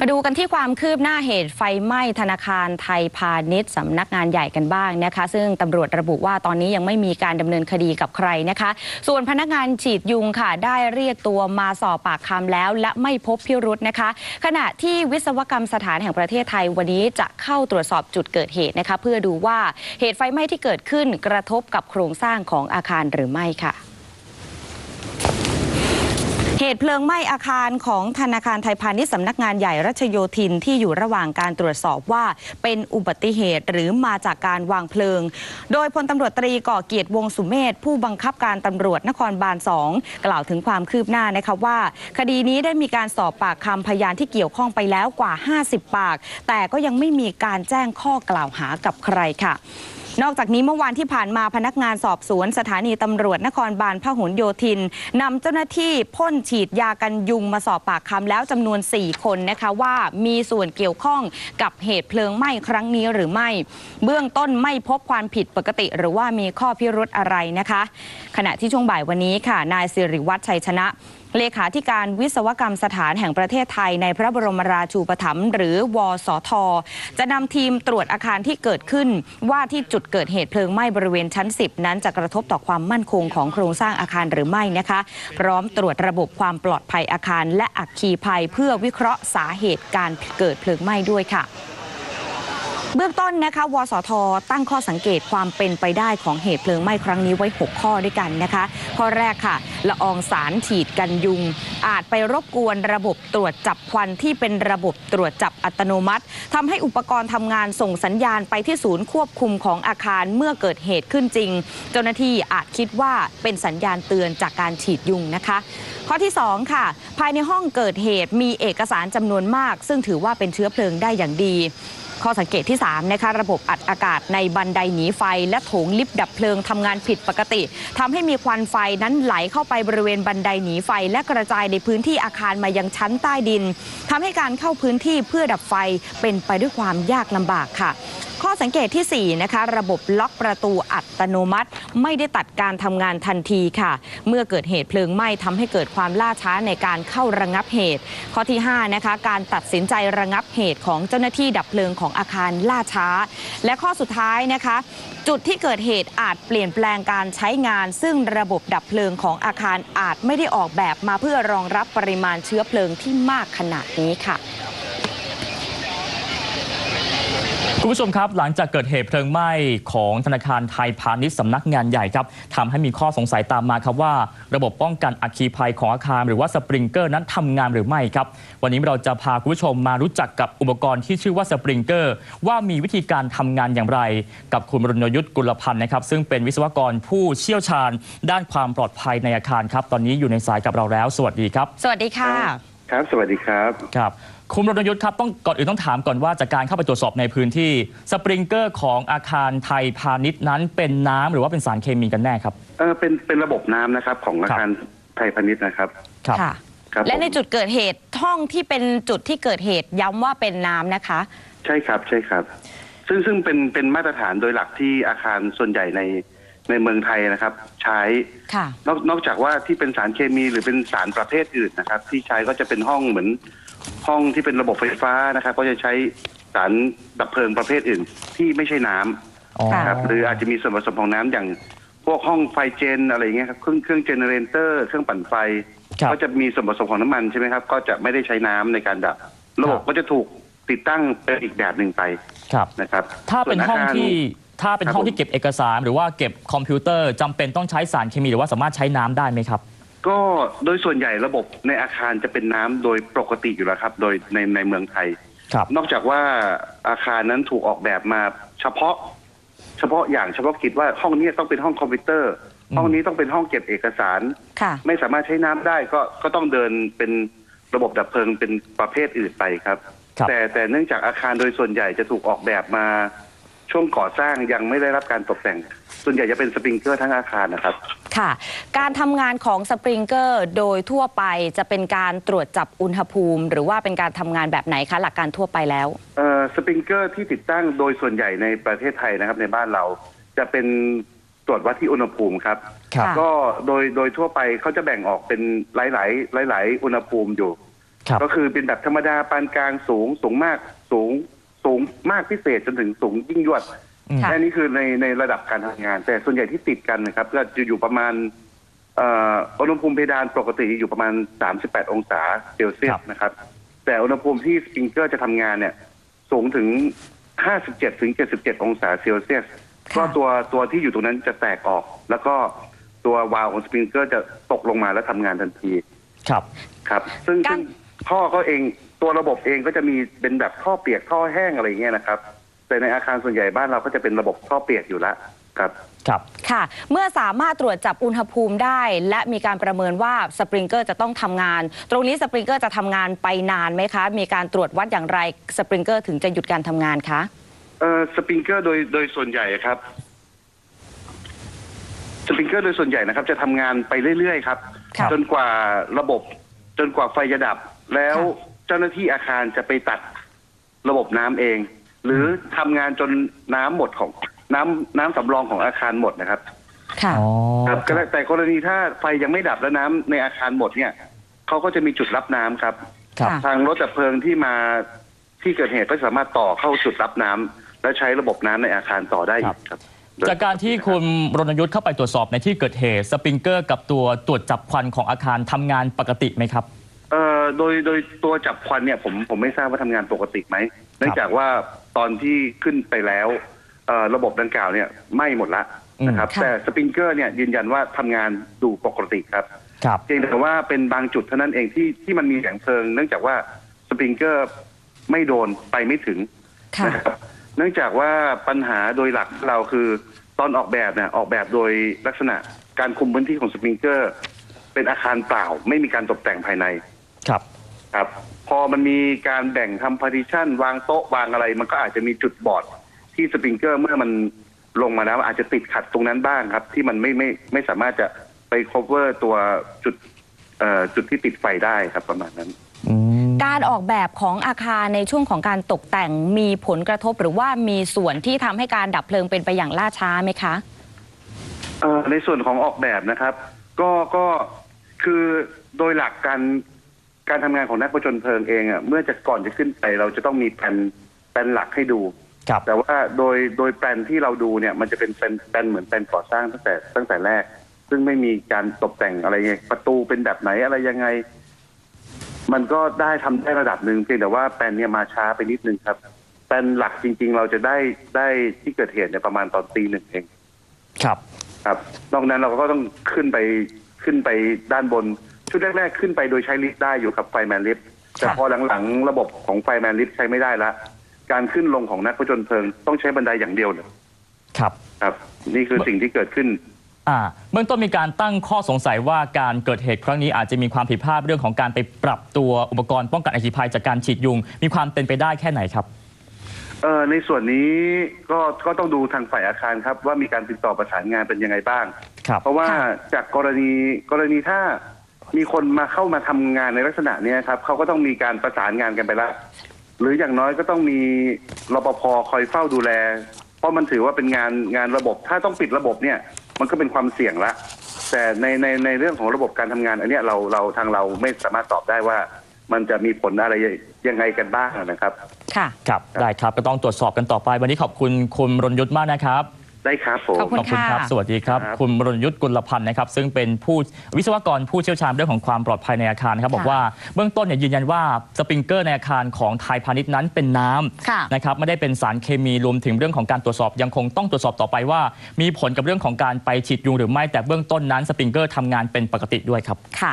มาดูกันที่ความคืบหน้าเหตุไฟไหม้ธนาคารไทยพาณิชย์สำนักงานใหญ่กันบ้างนะคะ ซึ่งตำรวจระบุว่าตอนนี้ยังไม่มีการดำเนินคดีกับใครนะคะ ส่วนพนักงานฉีดยุงค่ะ ได้เรียกตัวมาสอบปากคำแล้ว และไม่พบพิรุธนะคะ ขณะที่วิศวกรรมสถานแห่งประเทศไทยวันนี้จะเข้าตรวจสอบจุดเกิดเหตุนะคะ เพื่อดูว่าเหตุไฟไหม้ที่เกิดขึ้นกระทบกับโครงสร้างของอาคารหรือไม่ค่ะ เหตุเพลิงไหม้อาคารของธนาคารไทยพาณิชย์สำนักงานใหญ่รัชโยธินที่อยู่ระหว่างการตรวจสอบว่าเป็นอุบัติเหตุหรือมาจากการวางเพลิง โดยพลตำรวจตรีก่อเกียรติวงสุเมธผู้บังคับการตำรวจนครบาลสองกล่าวถึงความคืบหน้านะคะว่า คดีนี้ได้มีการสอบปากคำพยานที่เกี่ยวข้องไปแล้วกว่า 50 ปาก แต่ก็ยังไม่มีการแจ้งข้อกล่าวหากับใครค่ะ นอกจากนี้เมื่อวานที่ผ่านมาพนักงานสอบสวนสถานีตำรวจนครบาลพหลโยธินนำเจ้าหน้าที่พ่นฉีดยากันยุงมาสอบปากคำแล้วจำนวน 4 คนนะคะว่ามีส่วนเกี่ยวข้องกับเหตุเพลิงไหม้ครั้งนี้หรือไม่ เบื้องต้นไม่พบความผิดปกติ หรือว่ามีข้อพิรุธอะไรนะคะ ขณะที่ช่วงบ่ายวันนี้ค่ะ นายสิริวัฒน์ชัยชนะเลขาธิการวิศวกรรมสถานแห่งประเทศไทยในพระบรมราชูปถัมภ์หรือวสท จะนำทีมตรวจอาคารที่เกิดขึ้น ว่าที่จุดเกิดเหตุเพลิงไหม้บริเวณชั้น 10 นั้นจะกระทบต่อความมั่นคงของโครงสร้างอาคารหรือไม่นะคะ พร้อมตรวจระบบความปลอดภัยอาคาร และอัคคีภัยเพื่อวิเคราะห์สาเหตุการเกิดเพลิงไหม้ด้วยค่ะ เบื้องต้นนะคะ วสท ตั้งข้อสังเกตความเป็นไปได้ของเหตุเพลิงไหม้ครั้งนี้ไว้ 6 ข้อด้วยกันนะคะ ข้อแรกค่ะ ละอองสารฉีดกันยุง อาจไปรบกวนระบบตรวจจับควันที่เป็นระบบตรวจจับอัตโนมัติทำให้อุปกรณ์ทำงานส่งสัญญาณไปที่ศูนย์ควบคุมของอาคารเมื่อเกิดเหตุขึ้นจริง เจ้าหน้าที่อาจคิดว่าเป็นสัญญาณเตือนจากการฉีดยุงนะคะ ข้อที่ 2 ค่ะ ภายในห้องเกิดเหตุมีเอกสารจำนวนมาก ซึ่งถือว่าเป็นเชื้อเพลิงได้อย่างดี ข้อสังเกตที่ 3 นะคะ ระบบอัดอากาศในบันไดหนีไฟ และโถงลิฟต์ดับเพลิงทำงานผิดปกติทำให้มีควันไฟนั้นไหลเข้าไปบริเวณบันไดหนีไฟ และกระจายในพื้นที่อาคารมายังชั้นใต้ดินทำให้การเข้าพื้นที่เพื่อดับไฟเป็นไปด้วยความยากลำบากค่ะข้อสังเกตที่ 4 นะคะ ระบบล็อกประตูอัตโนมัติ ไม่ได้ตัดการทำงานทันทีค่ะ เมื่อเกิดเหตุเพลิงไหม้ทำให้เกิดความล่าช้าในการเข้าระงับเหตุ ข้อที่ 5 นะคะ การตัดสินใจระงับเหตุของเจ้าหน้าที่ดับเพลิงของอาคารล่าช้า และข้อสุดท้ายนะคะ จุดที่เกิดเหตุอาจเปลี่ยนแปลงการใช้งาน ซึ่งระบบดับเพลิงของอาคารอาจไม่ได้ออกแบบมาเพื่อรองรับปริมาณเชื้อเพลิงที่มากขนาดนี้ค่ะ คุณผู้ชมครับ หลังจากเกิดเหตุเพลิงไหม้ของธนาคารไทยพาณิชย์สำนักงานใหญ่ครับทำให้มีข้อสงสัยตามมาครับว่า ระบบป้องกันอัคคีภัยของอาคาร หรือว่าสปริงเกอร์นั้นทำงานหรือไม่ครับ วันนี้เราจะพาคุณผู้ชมมารู้จักกับอุปกรณ์ที่ชื่อว่าสปริงเกอร์ว่ามีวิธีการทำงานอย่างไร กับคุณรณยุทธ์กุลพันธ์นะครับ ซึ่งเป็นวิศวกรผู้เชี่ยวชาญ ด้านความปลอดภัยในอาคารครับ ตอนนี้อยู่ในสายกับเราแล้ว สวัสดีครับ สวัสดีค่ะ ครับ สวัสดีครับครับ คุณรณยุทธ์ครับต้องก่อนอื่นต้องถามก่อนว่าจากการเข้าไปตรวจสอบในพื้นที่สปริงเกอร์ของอาคารไทยพาณิชย์นั้นเป็นน้ำหรือว่าเป็นสารเคมีกันแน่ครับ เออเป็นเป็นระบบน้ำนะครับของอาคารไทยพาณิชย์นะครับครับ ค่ะ ครับและในผมจุดเกิดเหตุห้องที่เป็นจุดที่เกิดเหตุย้ำว่าเป็นน้ำนะคะ ใช่ครับใช่ครับ ซึ่งซึ่งเป็นเป็นมาตรฐานโดยหลักที่อาคารส่วนใหญ่ใน ในเมืองไทยนะครับ ใช้ค่ะ นอกนอกจากว่าที่เป็นสารเคมีหรือเป็นสารประเภทอื่นนะครับ ที่ใช้ก็จะเป็นห้องเหมือนห้องที่เป็นระบบไฟฟ้านะครับ ก็จะใช้สารดับเพลิงประเภทอื่นที่ไม่ใช่น้ำ อ๋อค่ะครับหรืออาจจะมีส่วนผสมของน้ำอย่างพวกห้องไฟเจนอะไรอย่างเงี้ยครับเครื่องเครื่องเจเนเรเตอร์เครื่องปั่นไฟ ครับ ก็จะมีส่วนผสมของน้ำมันใช่ไหมครับ ก็จะไม่ได้ใช้น้ำในการดับ ระบบก็จะถูกติดตั้งเป็นอีกแบบหนึ่งไปครับ นะครับถ้าเป็นห้องส่วาคารที่ ถ้าเป็นครับห้องผมที่เก็บเอกสารหรือว่าเก็บคอมพิวเตอร์จำเป็นต้องใช้สารเคมีหรือว่าสามารถใช้น้ำได้ไหมครับ ก็โดยส่วนใหญ่ระบบในอาคารจะเป็นน้ำโดยปกติอยู่แล้วครับ โดยในในเมืองไทยครับนอกจากว่าอาคารนั้นถูกออกแบบมาเฉพาะ เฉพาะอย่างเฉพาะกิจว่าห้องนี้ต้องเป็นห้องคอมพิวเตอร์อืมห้องนี้ต้องเป็นห้องเก็บเอกสารค่ะไม่สามารถใช้น้ำได้ก็ก็ต้องเดินเป็นระบบดับเพลิงเป็นประเภทอื่นไปครับครับแต่แต่เนื่องจากอาคารโดยส่วนใหญ่จะถูกออกแบบมา ช่วงก่อสร้างยังไม่ได้รับการตกแต่ง ส่วนใหญ่จะเป็นสปริงเกอร์ทั้งอาคารนะครับ ค่ะ การทำงานของสปริงเกอร์โดยทั่วไปจะเป็นการตรวจจับอุณหภูมิ หรือว่าเป็นการทำงานแบบไหนคะหลักการทั่วไปแล้วเอ่อสปริงเกอร์ที่ติดตั้งโดยส่วนใหญ่ในประเทศไทยนะครับ ในบ้านเราจะเป็นตรวจวัดที่อุณหภูมิครับ ครับค่ะก็โดยโดยทั่วไปเขาจะแบ่งออกเป็นหลายๆหลาย ๆ อุณหภูมิอยู่ ครับ ก็คือเป็นแบบธรรมดาปานกลางสูงสูงมากสูง สูงมากพิเศษจนถึงสูงยิ่งยวดอืมค่ะแค่นี้คือในในระดับการทำงาน แต่ส่วนใหญ่ที่ติดกันนะครับ ก็จะอยู่ประมาณเอ่ออุณหภูมิเพดานปกติอยู่ประมาณ 38 องศาเซลเซียครัสบ นะครับ แต่อุณหภูมิที่สปริงเกอร์จะทำงานเนี่ย สูงถึง 57ถึง77 องศาเซลเซียส ค่ะ ก็ตัวตัวที่อยู่ตรงนั้นจะแตกออก แล้วก็ตัววาล์วของสปริงเกอร์จะตกลงมาแล้วทำงานทันทีครับ ครับ ซึ่งการ ซึ่ง ท่อก็เองตัวระบบเองก็จะมีเป็นแบบท่อเปียกท่อแห้งอะไรอย่างเงี้ยนะครับ แต่ในอาคารส่วนใหญ่บ้านเราก็จะเป็นระบบท่อเปียกอยู่แล้วครับครับค่ะ เมื่อสามารถตรวจจับอุณหภูมิได้ และมีการประเมินว่าสปริงเกอร์จะต้องทำงาน ตรงนี้สปริงเกอร์จะทำงานไปนานไหมคะ มีการตรวจวัดอย่างไรสปริงเกอร์ถึงจะหยุดการทำงานคะเอ่อสปริงเกอร์โดยโดยส่วนใหญ่ครับสปริงเกอร์โดยส่วนใหญ่นะครับ จะทำงานไปเรื่อยๆครับครับ จนกว่าระบบ จนกว่าไฟจะดับ แล้วค่ะเจ้าหน้าที่อาคารจะไปตัดระบบน้ำเอง หรือทำงานจนน้ำหมดของน้ำน้ำสำรองของอาคารหมดนะครับ ค่ะอ๋อครับก็แล้วแต่กรณีถ้าไฟยังไม่ดับแล้วน้ำในอาคารหมดเนี่ยเขาก็จะมีจุดรับน้ำครับครับค่ะทางรถดับเพลิงที่มาที่เกิดเหตุก็สามารถต่อเข้าจุดรับน้ำและใช้ระบบน้ำในอาคารต่อได้อีกครับจากการที่คุณรณยุทธ์เข้าไปตรวจสอบในที่เกิดเหตุ สปริงเกอร์กับตัวตรวจจับควันของอาคารทำงานปกติไหมครับเอ่อ โดยโดยตัวจับควันเนี่ยผมผมไม่ทราบว่าทำงานปกติไหมเนื่องจากว่าตอนที่ขึ้นไปแล้วเอ่อระบบดังกล่าวเนี่ยไหม้หมดละนะครับอืมค่ะแต่สปริงเกอร์เนี่ยยืนยันว่าทำงานดูปกติครับครับเพียงแต่ว่าเป็นบางจุดเท่านั้นเองที่ที่มันมีแสงเพลิง เนื่องจากว่าสปริงเกอร์ไม่โดนไปไม่ถึงค่ะนะครับเนื่องจากว่าปัญหาโดยหลักเราคือตอนออกแบบเนี่ยออกแบบโดยลักษณะการคุมพื้นที่ของสปริงเกอร์ เป็นอาคารเปล่า ไม่มีการตกแต่งภายใน ครับ ครับ พอมันมีการแบ่งทำพาร์ติชันวางโต๊ะวางอะไร มันก็อาจจะมีจุดบอดที่สปริงเกอร์เมื่อมันลงมาแล้วอาจจะติดขัดตรงนั้นบ้างครับ ที่มันไม่ไม่ไม่สามารถจะไป cover ตัวจุดเอ่อจุดที่ติดไฟได้ครับประมาณนั้นอืมการออกแบบของอาคารในช่วงของการตกแต่งมีผลกระทบหรือว่ามีส่วนที่ทำให้การดับเพลิงเป็นไปอย่างล่าช้าไหมคะ เอ่อในส่วนของออกแบบนะครับ ก็ก็คือโดยหลักการ การทำงานของนักประจนเพลิงเองอะเมื่อจะก่อนจะขึ้นไป เราจะต้องมีแผนแผนหลักให้ดูครับแต่ว่าโดยโดยแปลนที่เราดูเนี่ย มันจะเป็นแปลนแปลนเหมือนแปลนก่อสร้างตั้งแต่ตั้งแต่แรก ซึ่งไม่มีการตกแต่งอะไรไงประตูเป็นแบบไหนอะไรยังไง มันก็ได้ทำได้ระดับหนึ่งเพียงแต่ว่าแปลนเนี่ยมาช้าไปนิดนึงครับแปลนหลักจริง ๆ เราจะได้ได้ที่เกิดเหตุเนี่ยประมาณตอนตีหนึ่งเองครับ ครับ นอกนั้นเราก็ต้องขึ้นไปขึ้นไปด้านบน ชุดแรกๆขึ้นไปโดยใช้ลิฟต์ได้อยู่กับไฟแมนลิฟต์แต่ครับพอหลังๆ ระบบของไฟแมนลิฟต์ใช้ไม่ได้ละการขึ้นลงของนักผจญเพลิงต้องใช้บันไดอย่างเดียวเลยครับ ครับ นี่คือสิ่งที่เกิดขึ้นอ่าเบื้องต้นมีการตั้งข้อสงสัยว่าการเกิดเหตุครั้งนี้อาจจะมีความผิดพลาดเรื่องของการไปปรับตัวอุปกรณ์ป้องกันอัคคีภัยจากการฉีดยุง มีความเป็นไปได้แค่ไหนครับเอ่อในส่วนนี้ก็ก็ต้องดูทางฝ่ายอาคารครับ ว่ามีการติดต่อประสานงานเป็นยังไงบ้างครับเพราะว่าค่ะจากกรณีกรณีถ้า มีคนมาเข้ามาทำงานในลักษณะเนี้ยครับเขาก็ต้องมีการประสานงานกันไปแล้วหรืออย่างน้อยก็ต้องมีรปภคอยเฝ้าดูแล เพราะมันถือว่าเป็นงานงานระบบ ถ้าต้องปิดระบบเนี่ย มันก็เป็นความเสี่ยงละแต่ในในในเรื่องของระบบการทำงาน อันเนี้ยเราเราทางเราไม่สามารถตอบได้ว่า มันจะมีผลอะไรยังไงกันบ้างนะครับ ค่ะ ครับ ได้ครับ ก็ต้องตรวจสอบกันต่อไป วันนี้ขอบคุณคุณรณยุทธ์มากนะครับ ได้ครับผม ขอบคุณขอบคุณครับค่ะสวัสดีครับ ครับ คุณรณยุทธ์กุลพันธ์นะครับ ซึ่งเป็นผู้วิศวกรผู้เชี่ยวชาญเรื่องของความปลอดภัยในอาคารนะครับบอกว่าเบื้องต้นเนี่ยยืนยันว่าสปริงเกอร์ในอาคารของไทยพาณิชย์นั้นเป็นน้ค่ะำนะครับ ไม่ได้เป็นสารเคมีรวมถึงเรื่องของการตรวจสอบยังคงต้องตรวจสอบต่อไปว่า มีผลกับเรื่องของการไปฉีดยุงหรือไม่แต่เบื้องต้นนั้นสปริงเกอร์ทำงานเป็นปกติด้วยครับ ค่ะ